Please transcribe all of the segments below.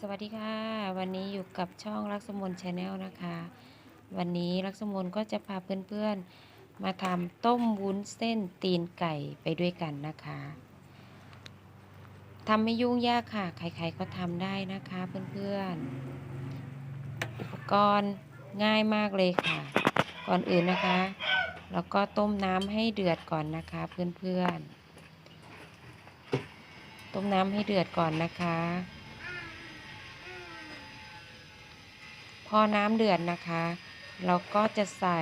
สวัสดีค่ะ วันนี้อยู่กับช่องรักสมนชาแนลนะคะ วันนี้รักสมนก็จะพาเพื่อนๆ มาทำต้มวุ้นเส้นตีนไก่ไปด้วยกันนะคะทำไม่ยุ่งยากค่ะ ใครๆก็ทำได้นะคะเพื่อนๆ อุปกรณ์ง่ายมากเลยค่ะ ก่อนอื่นนะคะ แล้วก็ต้มน้ำให้เดือดก่อนนะคะเพื่อนๆ ต้มน้ำให้เดือดก่อนนะคะ พอน้ำเดือดนะคะ เราก็จะใส่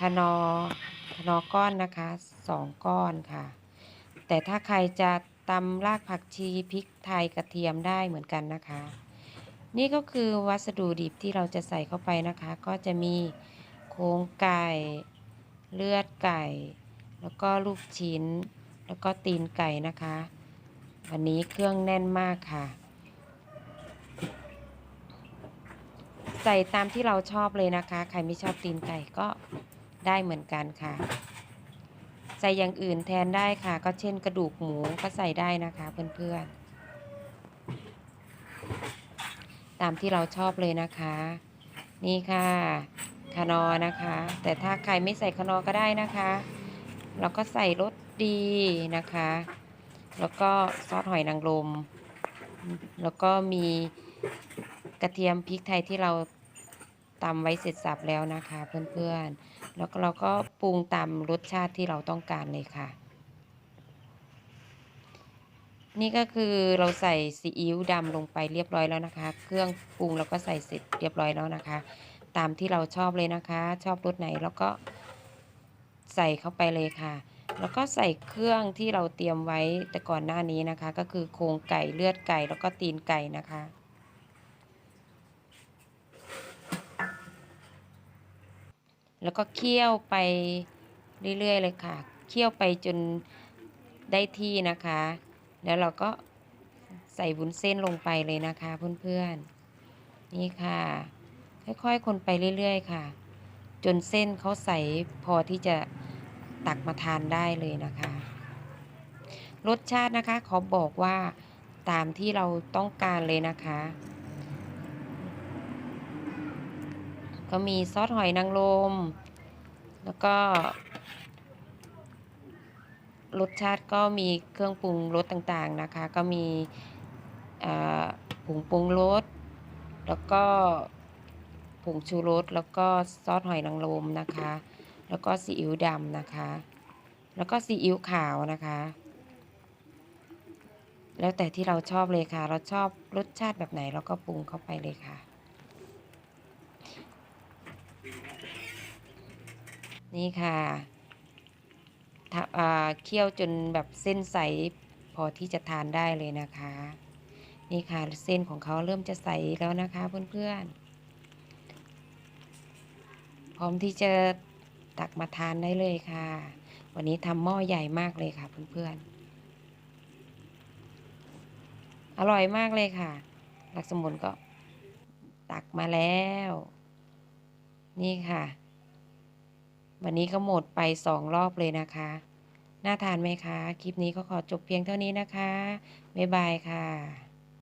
คนอคนอก้อนนะคะสองก้อนค่ะ แต่ถ้าใครจะตำรากผักชีพริกไทยกระเทียมได้เหมือนกันนะคะ นี่ก็คือวัสดุดิบที่เราจะใส่เข้าไปนะคะ ก็จะมีโครงไก่เลือดไก่ แล้วก็ลูกชิ้น แล้วก็ตีนไก่นะคะ วันนี้เครื่องแน่นมากค่ะ ใส่ตามที่เราชอบเลยนะคะ ใครไม่ชอบตีนไก่ก็ได้เหมือนกันค่ะ ใส่อย่างอื่นแทนได้ค่ะ ก็เช่นกระดูกหมูก็ใส่ได้นะคะเพื่อนๆ ตามที่เราชอบเลยนะคะ นี่ค่ะคนอนะคะ แต่ถ้าใครไม่ใส่คนอก็ได้นะคะ เราก็ใส่รสดีนะคะ แล้วก็ซอสหอยนางรมแล้วก็มี กระเทียมพริกไทยที่เราตำไว้เสร็จสับแล้วนะคะเพื่อนๆ แล้วเราก็ปรุงตามรสชาติที่เราต้องการเลยค่ะ นี่ก็คือเราใส่ซีอิ๊วดำลงไปเรียบร้อยแล้วนะคะ เครื่องปรุงเราก็ใส่เสร็จเรียบร้อยแล้วนะคะ ตามที่เราชอบเลยนะคะ ชอบรสไหนแล้วก็ใส่เข้าไปเลยค่ะ แล้วก็ใส่เครื่องที่เราเตรียมไว้แต่ก่อนหน้านี้นะคะ ก็คือโครงไก่เลือดไก่แล้วก็ตีนไก่นะคะ แล้วก็เคี่ยวไปเรื่อยๆเลยค่ะ เคี่ยวไปจนได้ที่นะคะ แล้วเราก็ใส่วุ้นเส้นลงไปเลยนะคะเพื่อนๆ นี่ค่ะ ค่อยๆ คนไปเรื่อยๆ ค่ะ จนเส้นเขาใสพอที่จะตักมาทานได้เลยนะคะ รสชาตินะคะขอบอกว่าตามที่เราต้องการเลยนะคะ ก็มีซอสหอยนางรมแล้วก็ รสชาติก็มีเครื่องปรุงรสต่างๆนะคะ ก็มีผงปรุงรสแล้วก็ผงชูรสแล้วก็ซอสหอยนางรมนะคะ แล้วก็ซีอิ๊วดำนะคะ แล้วก็ซีอิ๊วขาวนะคะ แล้วแต่ที่เราชอบเลยค่ะ เราชอบรสชาติแบบไหนเราก็ปรุงเข้าไปเลยค่ะ นี่ค่ะเคี่ยวจนแบบเส้นใสพอที่จะทานได้เลยนะคะ นี่ค่ะเส้นของเขาเริ่มจะใสแล้วนะคะเพื่อนๆ พร้อมที่จะตักมาทานได้เลยค่ะ วันนี้ทำหม้อใหญ่มากเลยค่ะเพื่อนๆ อร่อยมากเลยค่ะ หลักสมุนก็ตักมาแล้ว นี่ค่ะ วันนี้ก็หมดไปสองรอบเลยนะคะ น่าทานไหมคะ คลิปนี้ก็ขอจบเพียงเท่านี้นะคะ บ๊ายบายค่ะ